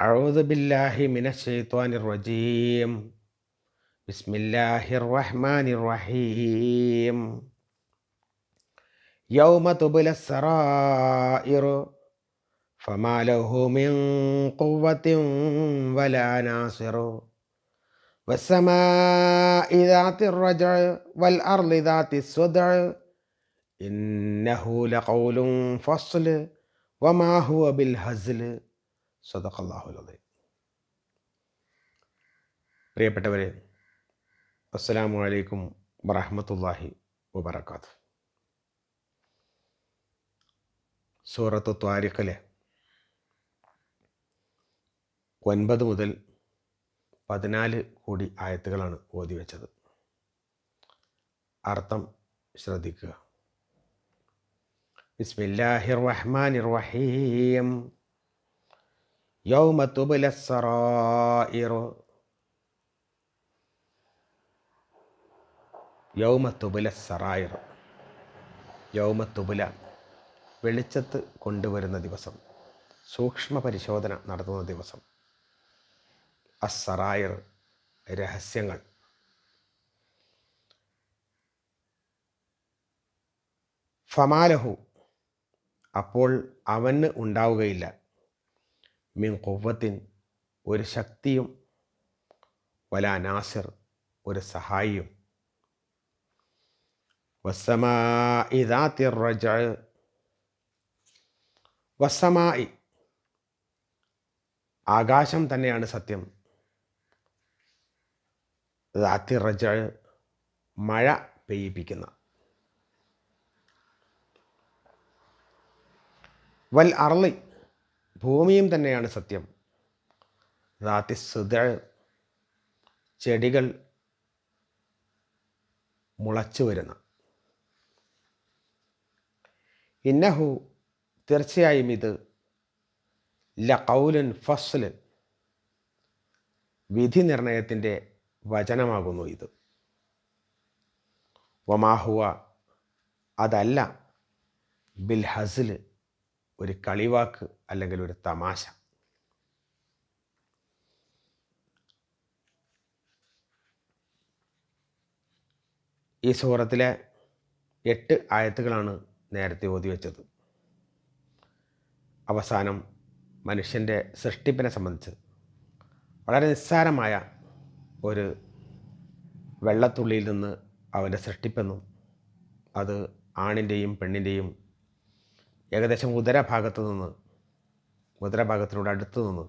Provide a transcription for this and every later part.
أعوذ بالله من الشيطان الرجيم. بسم الله الرحمن الرحيم. يوم تبلى السرائر فما له من قوة ولا ناصر. والسماء ذات الرجع والأرض ذات الصدع. إنه لقول فصل وما هو بالهزل. സദഖല്ലാഹുലതേ പ്രിയപ്പെട്ടവരെ അസ്സലാമു അലൈക്കും വറഹമത്തല്ലാഹി വബർക്കാത്ത് സൂറത്ത് ത്വാരിഖിലെ ഒൻപത് മുതൽ പതിനാല് കൂടി ആയത്തുകളാണ് ഓതി വെച്ചത്. അർത്ഥം ശ്രദ്ധിക്കുക. ബിസ്മില്ലാഹിർ റഹ്മാനിർ റഹീം. യൗമ തുബല സറായിർ യൗമ തുബല സറായിർ യൗമ തുബല വെളിച്ചത്ത് കൊണ്ടുവരുന്ന ദിവസം. സൂക്ഷ്മ പരിശോധന നടത്തുന്ന ദിവസം. അസറായിർ രഹസ്യങ്ങൾ. ഫമാലഹു. അപ്പോൾ അവന് ഉണ്ടാവുകയില്ല. മിൻ കൊവ്വത്തിൻ ഒരു ശക്തിയും വല നാസിർ ഒരു സഹായിയും. വസമായി ആകാശം തന്നെയാണ് സത്യം. റജ മഴ പെയ്യിപ്പിക്കുന്ന. വൽ അർളി ഭൂമിയും തന്നെയാണ് സത്യം. റാത്തി സുദ ചെടികൾ മുളച്ചു വരുന്ന. ഇന്നഹു തീർച്ചയായും ഇത് ല കൗലുൻ ഫസ്ൽ വിധി നിർണയത്തിന്റെ വചനമാകുന്നു ഇത്. വമാഹുവ അതല്ല ബിൽ ഒരു കളിവാക്ക് അല്ലെങ്കിൽ ഒരു തമാശ. ഈ സൂറത്തിലെ എട്ട് ആയത്തുകളാണ് നേരത്തെ ഓതി വെച്ചത്. അവസാനം മനുഷ്യന്റെ സൃഷ്ടിപ്പിനെ സംബന്ധിച്ച് വളരെ നിസ്സാരമായ ഒരു വെള്ളത്തുള്ളിയിൽ നിന്ന് അവന്റെ സൃഷ്ടിപ്പെന്നും അത് ആണിന്റെയും പെണ്ണിന്റെയും ഏകദേശം ഉദരഭാഗത്ത് നിന്ന് ഉദരഭാഗത്തിനോട് അടുത്ത് നിന്ന്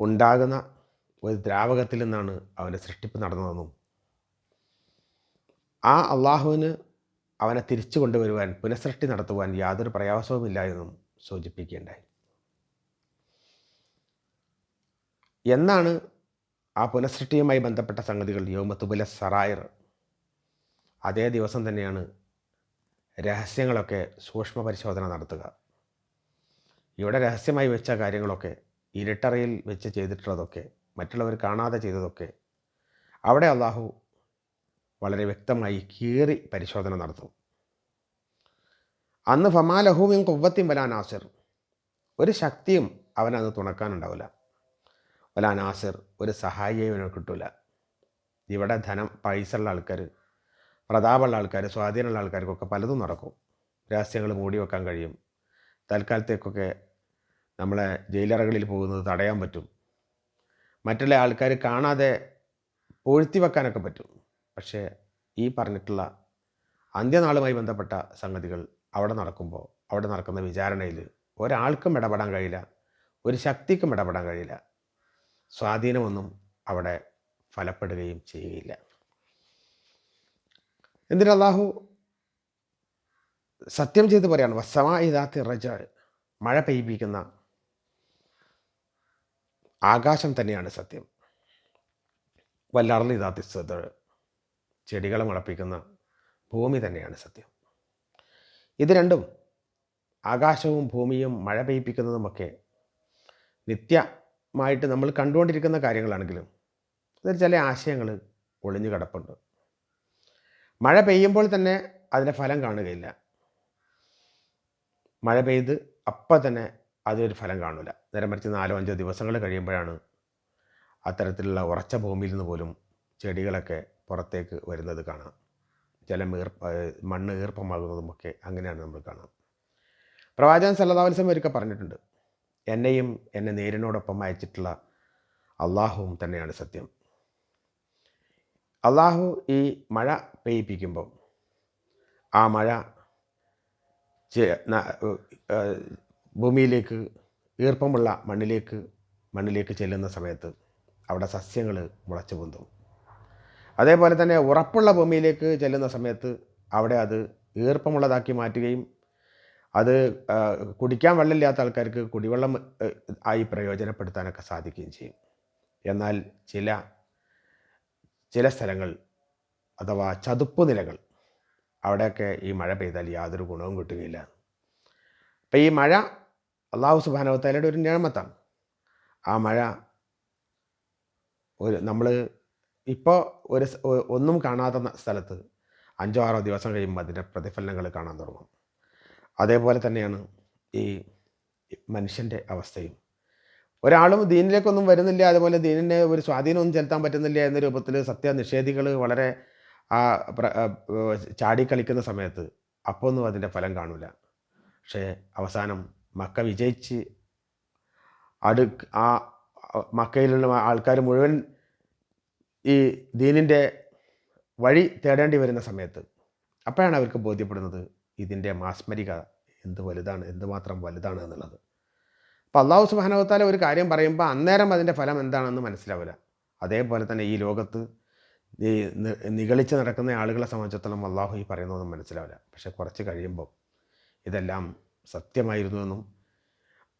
ഉണ്ടാകുന്ന ഒരു ദ്രാവകത്തിൽ നിന്നാണ് അവന്റെ സൃഷ്ടിപ്പ് നടന്നതെന്നും ആ അള്ളാഹുവിന് അവനെ തിരിച്ചു കൊണ്ടുവരുവാൻ പുനഃസൃഷ്ടി നടത്തുവാൻ യാതൊരു പ്രയാസവുമില്ല എന്നും സൂചിപ്പിക്കുകയുണ്ടായി. എന്നാണ് ആ പുനഃസൃഷ്ടിയുമായി ബന്ധപ്പെട്ട സംഗതികൾ യോമത്തുബുല സറായർ. അതേ ദിവസം തന്നെയാണ് രഹസ്യങ്ങളൊക്കെ സൂക്ഷ്മ പരിശോധന നടത്തുക. ഇവിടെ രഹസ്യമായി വെച്ച കാര്യങ്ങളൊക്കെ ഇരുട്ടറയിൽ വെച്ച് ചെയ്തിട്ടുള്ളതൊക്കെ മറ്റുള്ളവർ കാണാതെ ചെയ്തതൊക്കെ അവിടെ അള്ളാഹു വളരെ വ്യക്തമായി കീറി പരിശോധന നടത്തും. അന്ന് ഫമാലഹൂമിൻ കൊവ്വത്തിയും വലാ നാസിർ. ഒരു ശക്തിയും അവനത് തുണക്കാനുണ്ടാവില്ല. വലാ നാസിർ ഒരു സഹായിയും കിട്ടില്ല ഇവിടെ ധനം പൈസ ഉള്ള ആൾക്കാർ പ്രതാപമുള്ള ആൾക്കാർ സ്വാധീനമുള്ള ആൾക്കാർക്കൊക്കെ പലതും നടക്കും. രഹസ്യങ്ങൾ മൂടി വെക്കാൻ കഴിയും. തൽക്കാലത്തേക്കൊക്കെ നമ്മളെ ജയിലറകളിൽ പോകുന്നത് തടയാൻ പറ്റും. മറ്റുള്ള ആൾക്കാർ കാണാതെ പൊഴുത്തി വെക്കാനൊക്കെ പറ്റും. പക്ഷേ ഈ പറഞ്ഞിട്ടുള്ള അന്ത്യനാളുമായി ബന്ധപ്പെട്ട സംഗതികൾ അവിടെ നടക്കുമ്പോൾ അവിടെ നടക്കുന്ന വിചാരണയിൽ ഒരാൾക്കും ഇടപെടാൻ കഴിയില്ല. ഒരു ശക്തിക്കും ഇടപെടാൻ കഴിയില്ല. സ്വാധീനമൊന്നും അവിടെ ഫലപ്പെടുകയും ചെയ്യുകയില്ല. എന്തിന് അള്ളാഹു സത്യം ചെയ്ത് പറയാണ് വസമാ ഇതാത്തി റജ മഴ പെയ്യിപ്പിക്കുന്ന ആകാശം തന്നെയാണ് സത്യം. വല്ലർന്ന് ഇതാത്തി സദ ചെടികളെ മുളപ്പിക്കുന്ന ഭൂമി തന്നെയാണ് സത്യം. ഇത് രണ്ടും ആകാശവും ഭൂമിയും മഴ പെയ്യിപ്പിക്കുന്നതുമൊക്കെ നിത്യമായിട്ട് നമ്മൾ കണ്ടുകൊണ്ടിരിക്കുന്ന കാര്യങ്ങളാണെങ്കിലും അതിൽ ചില ആശയങ്ങൾ ഒളിഞ്ഞു കിടപ്പുണ്ട് മഴ പെയ്യുമ്പോൾ തന്നെ അതിന്റെ ഫലം കാണുകയില്ല. മഴ പെയ്ത് അപ്പം തന്നെ അതിനൊരു ഫലം കാണില്ല നേരെ മറിച്ച് നാലോ അഞ്ചോ ദിവസങ്ങൾ കഴിയുമ്പോഴാണ് അത്തരത്തിലുള്ള ഉറച്ച ഭൂമിയിൽ നിന്ന് പോലും ചെടികളൊക്കെ പുറത്തേക്ക് വരുന്നത് കാണാം. ജലം ഈർപ്പ മണ്ണ് ഈർപ്പമാകുന്നതുമൊക്കെ അങ്ങനെയാണ് നമ്മൾ കാണാം പ്രവാചകൻ സല്ലതാവത്സം ഒരിക്കൽ പറഞ്ഞിട്ടുണ്ട്. എന്നെയും എന്നെ നേരിനോടൊപ്പം അയച്ചിട്ടുള്ള അള്ളാഹുവും തന്നെയാണ് സത്യം. അള്ളാഹു ഈ മഴ പെയ്യിപ്പിക്കുമ്പോൾ ആ മഴ ഭൂമിയിലേക്ക് ഈർപ്പമുള്ള മണ്ണിലേക്ക് മണ്ണിലേക്ക് ചെല്ലുന്ന സമയത്ത് അവിടെ സസ്യങ്ങൾ മുളച്ചു പൊന്തും. അതേപോലെ തന്നെ ഉറപ്പുള്ള ഭൂമിയിലേക്ക് ചെല്ലുന്ന സമയത്ത് അവിടെ അത് ഈർപ്പമുള്ളതാക്കി മാറ്റുകയും അത് കുടിക്കാൻ വെള്ളമില്ലാത്ത ആൾക്കാർക്ക് കുടിവെള്ളം ആയി പ്രയോജനപ്പെടുത്താനൊക്കെ സാധിക്കുകയും ചെയ്യും. എന്നാൽ ചില ചില സ്ഥലങ്ങൾ അഥവാ ചതുപ്പ് നിലകൾ അവിടെയൊക്കെ ഈ മഴ പെയ്താൽ യാതൊരു ഗുണവും കിട്ടുകയില്ല. അപ്പം ഈ മഴ അള്ളാഹു സുബാനവത്താലയുടെ ഒരു ഞാമത്താണ്. ആ മഴ ഒരു നമ്മൾ ഇപ്പോൾ ഒരു ഒന്നും കാണാത്ത സ്ഥലത്ത് അഞ്ചോ ആറോ ദിവസം കഴിയുമ്പോൾ അതിന്റെ പ്രതിഫലനങ്ങൾ കാണാൻ തുടങ്ങും. അതേപോലെ തന്നെയാണ് ഈ മനുഷ്യന്റെ അവസ്ഥയും. ഒരാളും ദീനിലേക്കൊന്നും വരുന്നില്ല. അതുപോലെ ദീനിനെ ഒരു സ്വാധീനമൊന്നും ചെലുത്താൻ പറ്റുന്നില്ല എന്ന രൂപത്തിൽ സത്യനിഷേധികൾ വളരെ ആ ചാടിക്കളിക്കുന്ന സമയത്ത് അപ്പോൾ ഒന്നും അതിന്റെ ഫലം കാണില്ല പക്ഷേ അവസാനം മക്ക വിജയിച്ച് അടു ആ മക്കയിലുള്ള ആൾക്കാർ മുഴുവൻ ഈ ദീനിന്റെ വഴി തേടേണ്ടി വരുന്ന സമയത്ത് അപ്പോഴാണ് അവർക്ക് ബോധ്യപ്പെടുന്നത് ഇതിന്റെ മാസ്മരിക എന്ത് വലുതാണ് എന്തുമാത്രം വലുതാണ് എന്നുള്ളത്. അപ്പോൾ അള്ളാഹു സുബാനവത്താല ഒരു കാര്യം പറയുമ്പോൾ അന്നേരം അതിന്റെ ഫലം എന്താണെന്ന് മനസ്സിലാവില്ല അതേപോലെ തന്നെ ഈ ലോകത്ത് ഈ നിഗളിച്ച് നടക്കുന്ന ആളുകളെ സംബന്ധിച്ചിടത്തോളം അള്ളാഹു ഈ പറയുന്നതൊന്നും മനസ്സിലാവില്ല പക്ഷെ കുറച്ച് കഴിയുമ്പോൾ ഇതെല്ലാം സത്യമായിരുന്നുവെന്നും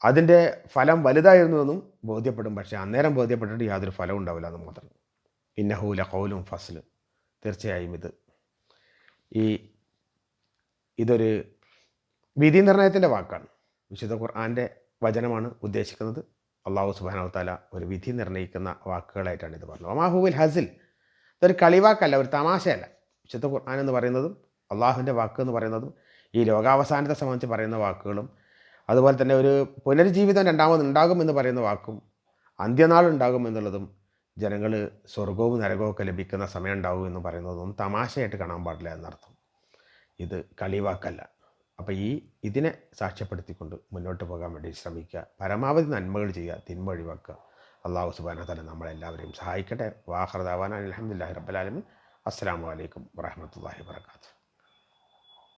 അതിന്റെ ഫലം വലുതായിരുന്നുവെന്നും ബോധ്യപ്പെടും. പക്ഷേ അന്നേരം ബോധ്യപ്പെട്ടിട്ട് യാതൊരു ഫലവും ഉണ്ടാവില്ല എന്ന് മാത്രം. ഇന്നഹൂല കൗലും ഫസ്ൽ തീർച്ചയായും ഇത്. ഈ ഇതൊരു വിധി നിർണയത്തിന്റെ വാക്കാണ്. വിശുദ്ധ ഖുർആന്റെ വചനമാണ് ഉദ്ദേശിക്കുന്നത്. അള്ളാഹു സുബാനു താല ഒരു വിധി നിർണയിക്കുന്ന വാക്കുകളായിട്ടാണ് ഇത് പറഞ്ഞത്. ഒമാഹുവിൽ ഹസിൽ. ഇതൊരു കളിവാക്കല്ല ഒരു തമാശയല്ല. വിശുദ്ധ ഖുർആൻ എന്ന് പറയുന്നതും അള്ളാഹുവിന്റെ വാക്ക് എന്ന് പറയുന്നതും ഈ ലോകാവസാനത്തെ സംബന്ധിച്ച് പറയുന്ന വാക്കുകളും അതുപോലെ തന്നെ ഒരു പുനരുജ്ജീവിതം രണ്ടാമത് ഉണ്ടാകുമെന്ന് പറയുന്ന വാക്കും അന്ത്യനാൾ ഉണ്ടാകും എന്നുള്ളതും ജനങ്ങൾ സ്വർഗവും നരകവും ഒക്കെ ലഭിക്കുന്ന സമയം ഉണ്ടാവും എന്ന് പറയുന്നതൊന്നും തമാശയായിട്ട് കാണാൻ പാടില്ല എന്നർത്ഥം. ഇത് കളിവാക്കല്ല. അപ്പോൾ ഈ ഇതിനെ സാക്ഷ്യപ്പെടുത്തിക്കൊണ്ട് മുന്നോട്ട് പോകാൻ വേണ്ടി ശ്രമിക്കുക. പരമാവധി നന്മകൾ ചെയ്യുക തിന്മ ഒഴിവാക്കുക അള്ളാഹു സുബാന തന്നെ നമ്മളെല്ലാവരെയും സഹായിക്കട്ടെ. വാഹർദാവാൻ അലഹമുല്ലാ റബ്ബലാലമി അസ്സാം വലൈക്കും വാഹമത്തല്ലാഹി വാത്തു